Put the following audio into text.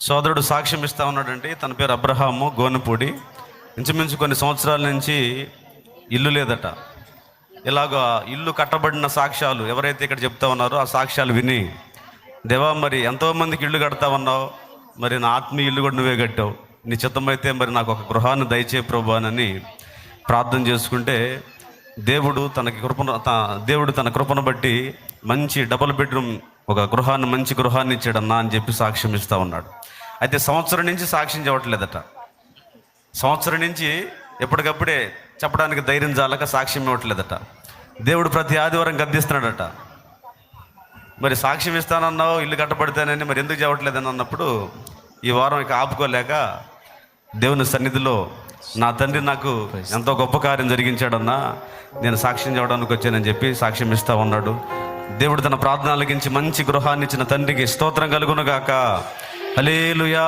సోదరుడు సాక్ష్యం ఇస్తా ఉన్నాడండి. తన పేరు అబ్రహాము గోనపూడి. ఇంచుమించు కొన్ని సంవత్సరాల నుంచి ఇల్లు లేదట. ఇలాగ ఇల్లు కట్టబడిన సాక్ష్యాలు ఎవరైతే ఇక్కడ చెప్తా ఉన్నారో ఆ సాక్ష్యాలు విని దేవా మరి ఎంతోమందికి ఇల్లు కడతా ఉన్నావు? మరి నా ఆత్మీయ ఇల్లు కూడా నువ్వే కట్టావు. నీ చిత్తమైతే మరి నాకు ఒక గృహాన్ని దయచే ప్రభు అని ప్రార్థన చేసుకుంటే దేవుడు తనకి కృపను త- దేవుడు తన కృపను బట్టి మంచి డబుల్ బెడ్రూమ్ ఒక గృహాన్ని మంచి గృహాన్ని ఇచ్చాడన్నా అని చెప్పి సాక్ష్యం ఇస్తా ఉన్నాడు. అయితే సంవత్సరం నుంచి సాక్ష్యం చెప్పట్లేదట. సంవత్సరం నుంచి ఎప్పటికప్పుడే చెప్పడానికి ధైర్యం చాలక సాక్ష్యం ఇవ్వట్లేదట. దేవుడు ప్రతి ఆదివారం గద్దిస్తున్నాడట. మరి సాక్ష్యం ఇస్తానన్నావు ఇల్లు కట్టబడితేనని మరి ఎందుకు చెప్పట్లేదని అన్నప్పుడు ఈ వారం ఇక ఆపుకోలేక దేవుని సన్నిధిలో నా తండ్రి నాకు ఎంతో గొప్ప కార్యం జరిగించాడన్నా నేను సాక్ష్యం చెప్పడానికి వచ్చానని చెప్పి సాక్ష్యం ఇస్తా ఉన్నాడు. దేవుడు తన ప్రార్థన అలిగించి మంచి గృహాన్ని ఇచ్చిన తండ్రికి స్తోత్రం కలుగునుగాక హలేలుయా